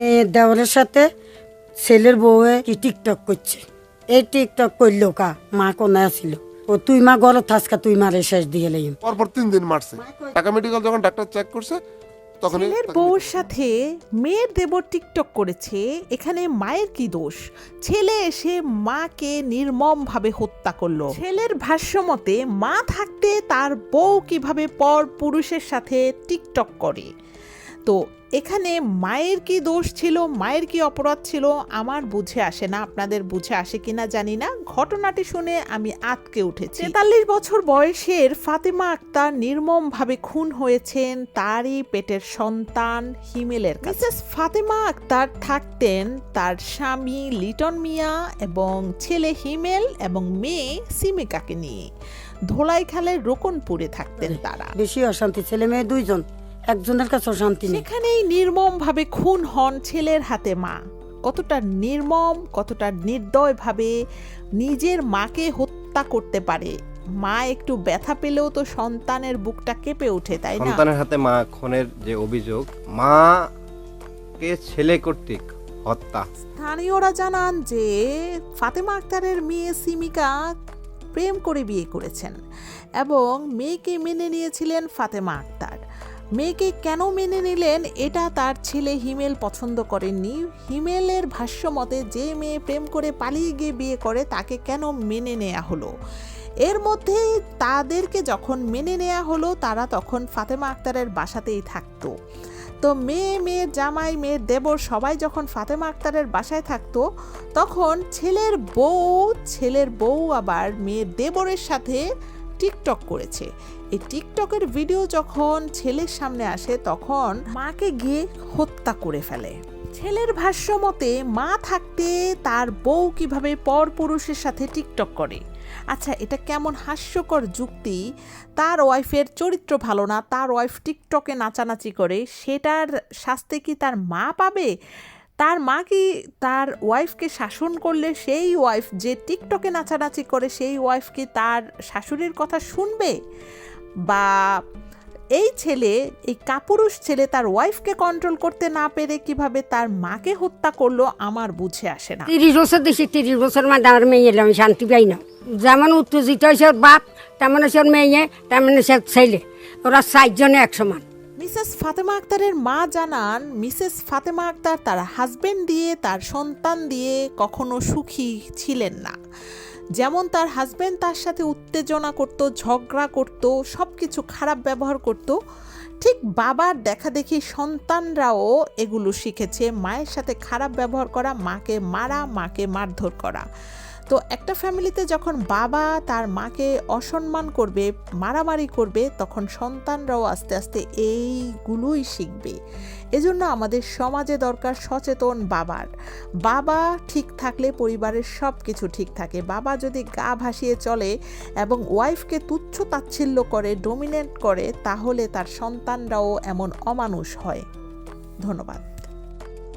এ দেওয়ারের সাথে ছেলের বউয়ে কি টিকটক করছে। এই টিকটক করল কা? মা কোনায় ছিল ও তুই মা গরত থাসকা তুই মারে শেষ দিয়ে লাইম পরপর তিন দিন মারছে। ঢাকা মেডিকেল যখন ডাক্তার চেক করছে তখন ছেলের বউর সাথে মেয়ের দেবর টিকটক করেছে এখানে মায়ের কি দোষ? ছেলে এসে মাকে নির্মমভাবে হত্যা করল। ছেলের ভাষ্যমতে মা থাকতে তার বউ কীভাবে পর পুরুষের সাথে টিকটক করে? তো এখানে মায়ের কি দোষ ছিল মায়ের কি অপরাধ ছিল আমার বুঝে আসে না আপনাদের বুঝে আসে কিনা জানি না। ঘটনাটি শুনে আমি আতকে উঠেছি। তেতাল্লিশ বছর বয়সের ফাতেমা আক্তার নির্মমভাবে খুন হয়েছেন তারই পেটের সন্তান হিমেলের মিসেস ফাতেমা আক্তার থাকতেন তার স্বামী লিটন মিয়া এবং ছেলে হিমেল এবং মেয়ে সিমিকাকে নিয়ে। ধোলাই ধোলাইখালের রোকনপুরে থাকতেন তারা। বেশি অশান্তি ছেলে মেয়ে দুইজন। একজনের কাছে শান্তি নেই। সেখানেই নির্মমভাবে খুন হন ছেলের হাতে মা। কতটা নির্মম কতটা নির্দয়ভাবে নিজের মাকে হত্যা করতে পারে। মা একটু ব্যথা পেলেও তো সন্তানের বুকটা কেঁপে ওঠে তাই না? সন্তানের হাতে মা খুনের যে অভিযোগ মাকে ছেলে কর্তৃক হত্যা। স্থানীয়রা জানান যে ফাতেমা আক্তারের মেয়ে সিমিকা প্রেম করে বিয়ে করেছেন এবং মেয়েকে মেনে নিয়েছিলেন ফাতেমা আক্তার। মেয়েকে কেন মেনে নিলেন এটা তার ছেলে হিমেল পছন্দ করেননি। হিমেলের ভাষ্য মতে যে মেয়ে প্রেম করে পালিয়ে গিয়ে বিয়ে করে তাকে কেন মেনে নেওয়া হলো? এর মধ্যে তাদেরকে যখন মেনে নেওয়া হলো, তারা তখন ফাতেমা আক্তারের বাসাতেই থাকতো। তো মেয়ে মেয়ের জামাই মেয়ের দেবর সবাই যখন ফাতেমা আক্তারের বাসায় থাকতো, তখন ছেলের বউ ছেলের বউ আবার মেয়ের দেবরের সাথে টিকটক করেছে। এই টিকটকের ভিডিও যখন ছেলের সামনে আসে, তখন মাকে গিয়ে হত্যা করে ফেলে। ছেলের ভাষ্য মতে, মা থাকতে তার বউ কীভাবে পর পুরুষের সাথে টিকটক করে? আচ্ছা এটা কেমন হাস্যকর যুক্তি? তার ওয়াইফের চরিত্র ভালো না, তার ওয়াইফ টিকটকে নাচানাচি করে, সেটার শাস্তি কি তার মা পাবে? তার মা কি তার ওয়াইফকে শাসন করলে সেই ওয়াইফ যে টিকটকে নাচানাচি করে সেই ওয়াইফ কি তার শাশুড়ির কথা শুনবে? বা এই ছেলে, এই কাপুরুষ ছেলে তার ওয়াইফকে কন্ট্রোল করতে না পেরে কীভাবে তার মাকে হত্যা করল আমার বুঝে আসে না। তিরিশ বছর দেশে তিরিশ বছর মধ্যে আমার মেয়ে এলাম শান্তি পাই না। যেমন উত্তেজিত হয়েছে বাপ, তেমন ওর মেয়ে, তেমন হচ্ছে ছেলে। ওরা চারজনে এক সমান মিসেস ফাতেমা আক্তারের মা জানান, মিসেস ফাতেমা আক্তার তার হাজবেন্ড দিয়ে, তার সন্তান দিয়ে কখনো সুখী ছিলেন না। যেমন তার হাজবেন্ড তার সাথে উত্তেজনা করত, ঝগড়া করত সব কিছু খারাপ ব্যবহার করত, ঠিক বাবার দেখা দেখি সন্তানরাও এগুলো শিখেছে, মায়ের সাথে খারাপ ব্যবহার করা, মাকে মারা, মাকে মারধর করা। তো একটা ফ্যামিলিতে যখন বাবা তার মাকে অসম্মান করবে, মারামারি করবে, তখন সন্তানরাও আস্তে আস্তে এইগুলোই শিখবে। এজন্য আমাদের সমাজে দরকার সচেতন বাবার। বাবা ঠিক থাকলে পরিবারের সব কিছু ঠিক থাকে। বাবা যদি গা ভাসিয়ে চলে এবং ওয়াইফকে তুচ্ছ তাচ্ছিল্য করে, ডোমিনেট করে, তাহলে তার সন্তানরাও এমন অমানুষ হয়। ধন্যবাদ।